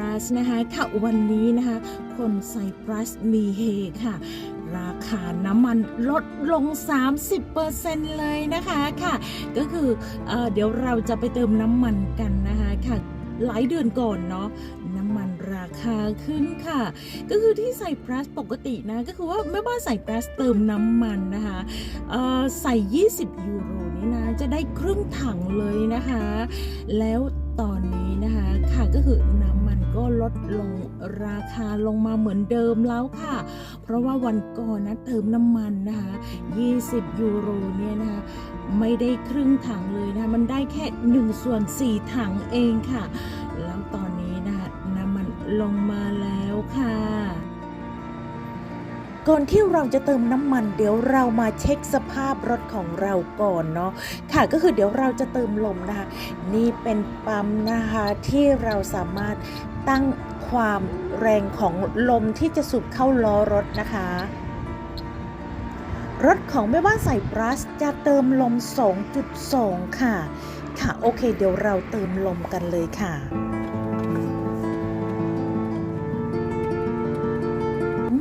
รัสนะคะค่ะวันนี้นะคะ คนไซปรัสมีเฮค่ะ ราคาน้ำมันลดลง 30%เลยนะคะค่ะก็คือเอเดี๋ยวเราจะไปเติมน้ำมันกันนะคะค่ะหลายเดือนก่อนเนาะน้ำมันราคาขึ้นค่ะ ก็คือที่ใส่ปลัสปกตินะ ก็คือว่าไม่ว่านใส่ปลัสเติมน้ำมันนะคะใส่ 20 ยูโรนี่นะ จะได้ครึ่งถังเลยนะคะ แล้ว ตอนนี้นะคะค่ะก็คือน้ำมันก็ลดลงราคาลงมาเหมือนเดิมแล้วค่ะ เพราะว่าวันก่อนนะเติมน้ำมันนะคะ20 ยูโรเนี่ยนะคะไม่ได้ครึ่งถังเลยนะมันได้แค่1ส่วน4ถังเองค่ะ แล้วตอนนี้นะคะน้ำมันลงมาแล้วค่ะ ก่อนที่เราจะเติมน้ำมัน เดี๋ยวเรามาเช็คสภาพรถของเราก่อนเนาะค่ะก็คือเดี๋ยวเราจะเติมลมนะคะนี่เป็นปั๊มนะคะที่เราสามารถตั้งความแรงของลมที่จะสูบเข้าล้อรถนะคะ รถของแม่บ้านใส่บรัสจะเติมลม 2.2 ค่ะ ค่ะโอเค เดี๋ยวเราเติมลมกันเลยค่ะ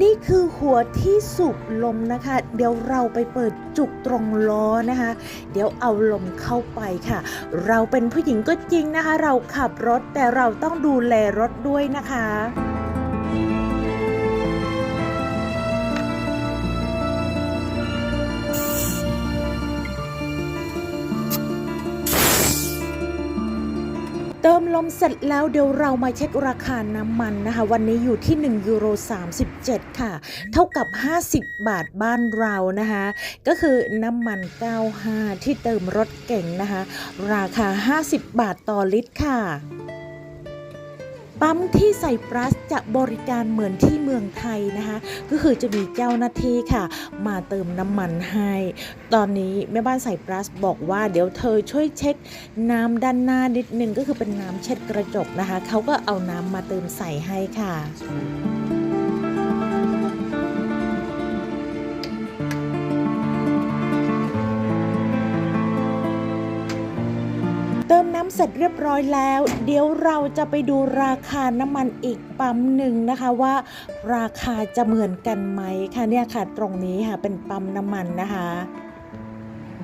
นี่คือหัวที่สูบลมนะคะ เดี๋ยวเราไปเปิดจุกตรงล้อนะคะ เดี๋ยวเอาลมเข้าไปค่ะ เราเป็นผู้หญิงก็จริงนะคะ เราขับรถแต่เราต้องดูแลรถด้วยนะคะ เติมลมเสร็จแล้วเดี๋ยวเรามาเช็คราคาน้ำมันนะคะ วันนี้อยู่ที่ 1 ยูโร 37 ค่ะ เท่ากับ 50 บาทบ้านเรานะคะ ก็คือน้ำมัน 95 ที่เติมรถเก่งนะคะ ราคา 50 บาทต่อลิตรค่ะ ปั๊มที่ใส่ปลัสจะบริการเหมือนที่เมืองไทยนะคะ ก็คือจะมีเจ้าหน้าที่ค่ะ มาเติมน้ำมันให้ ตอนนี้แม่บ้านใส่ปลัสบอกว่าเดี๋ยวเธอช่วยเช็คน้ำด้านหน้านิดนึงก็คือเป็นน้ำเช็ดกระจกนะคะ เขาก็เอาน้ำมาเติมใส่ให้ค่ะ ติมน้ำเสร็จเรียบร้อยแล้ว เดี๋ยวเราจะไปดูราคาน้ำมันอีกปั๊มหนึ่งนะคะว่าราคาจะเหมือนกันไหมคะเนี่ยค่ะตรงนี้ค่ะเป็นปั๊มน้ำมันนะคะ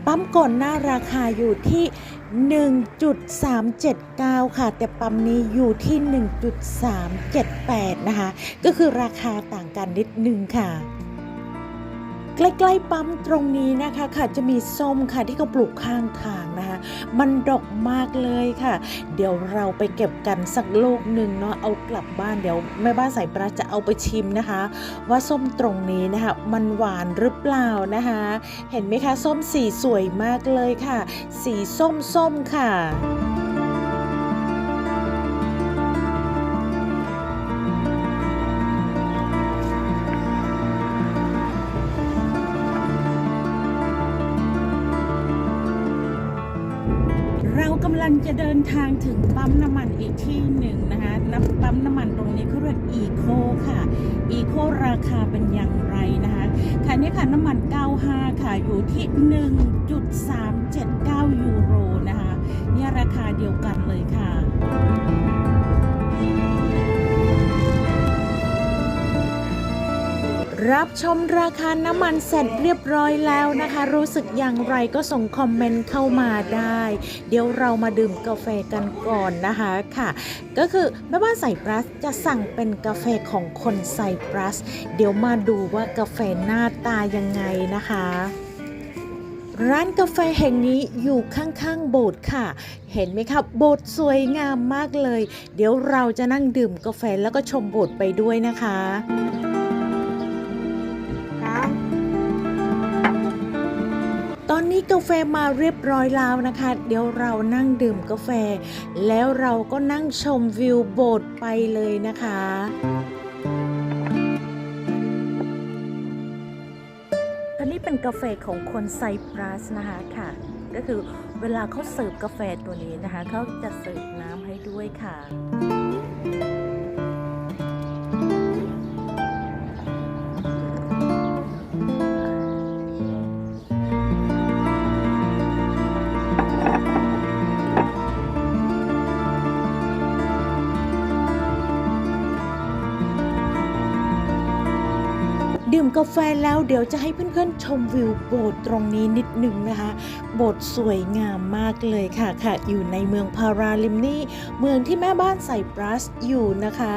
ปั๊มก่อนหน้าราคาอยู่ที่ 1.379 ค่ะ แต่ปั๊มนี้อยู่ที่ 1.378 นะคะ ก็คือราคาต่างกันนิดนึงค่ะ ใกล้ๆปั๊มตรงนี้นะคะค่ะจะมีส้มค่ะที่เขาปลูกข้างทางนะคะ มันดกมากเลยค่ะ เดี๋ยวเราไปเก็บกันสักลูกหนึ่งเนาะเอากลับบ้านเดี๋ยวแม่บ้านสายปลาจะเอาไปชิมนะคะ ว่าส้มตรงนี้นะคะ มันหวานหรือเปล่านะคะ เห็นไหมคะส้มสีสวยมากเลยค่ะ สีส้มๆค่ะ เรากำลังจะเดินทางถึงปั๊มน้ำมันอีกที่หนึ่งนะคะน้ำปั๊มน้ำมันตรงนี้เขาเรียกอีโคค่ะอีโคราคาเป็นอย่างไรนะคะค่ะนี่ค่ะน้ำมัน 95 ค่ะอยู่ที่ 1.379 ยูโรนะคะเนี่ยราคาเดียวกันเลยค่ะ รับชมราคาน้ำมันเสร็จเรียบร้อยแล้วนะคะ รู้สึกอย่างไรก็ส่งคอมเมนต์เข้ามาได้ เดี๋ยวเรามาดื่มกาแฟกันก่อนนะคะค่ะ ก็คือแม่บ้านไซปรัสจะสั่งเป็นกาแฟของคนไซปรัส เดี๋ยวมาดูว่ากาแฟหน้าตายังไงนะคะร้านกาแฟแห่งนี้อยู่ข้างๆ โบสถ์ค่ะ เห็นไหมครับ โบสถ์สวยงามมากเลย เดี๋ยวเราจะนั่งดื่มกาแฟแล้วก็ชมโบสถ์ไปด้วยนะคะ นี้กาแฟมาเรียบร้อยแล้วนะคะ เดี๋ยวเรานั่งดื่มกาแฟ แล้วเราก็นั่งชมวิวโบสถ์ไปเลยนะคะอันนี้เป็นกาแฟของคนไซปรัสนะคะค่ะ ก็คือเวลาเขาเสิร์ฟกาแฟตัวนี้นะคะเขาจะเสิร์ฟน้ำให้ด้วยค่ะ ดื่มกาแฟแล้วเดี๋ยวจะให้เพื่อนๆชมวิวโบสถ์ตรงนี้นิดหนึ่งนะคะ โบสถ์สวยงามมากเลยค่ะค่ะ อยู่ในเมืองพาราลิมนีเมืองที่แม่บ้านไซปรัสอยู่นะคะ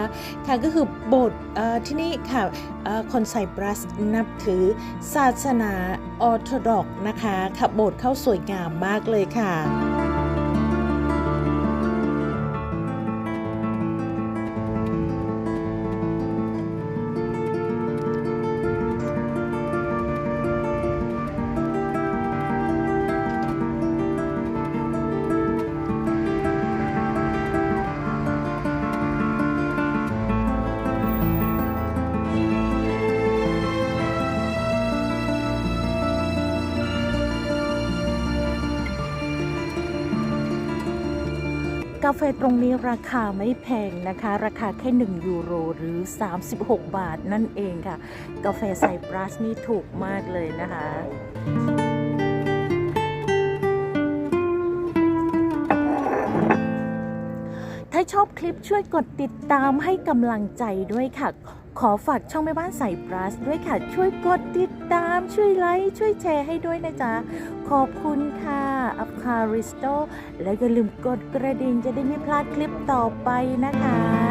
ค่ะก็คือโบสถ์ที่นี่ค่ะคนไซปรัสนับถือศาสนาออร์โธดอกนะคะค่ะโบสถ์เข้าสวยงามมากเลยค่ะ กาแฟตรงนี้ราคาไม่แพงนะคะ ราคาแค่ 1 ยูโรหรือ 36 บาทนั่นเองค่ะ กาแฟไซปรัสนี่ถูกมากเลยนะคะถ้าชอบคลิปช่วยกดติดตามให้กำลังใจด้วยค่ะ ขอฝากช่องแม่บ้านใส่ปลัสด้วยค่ะ ช่วยกดติดตาม ช่วยไลค์ ช่วยแชร์ให้ด้วยนะจ๊ะ ขอบคุณค่ะอัพคาริสโตและอย่าลืมกดกระดิ่งจะได้ไม่พลาดคลิปต่อไปนะคะ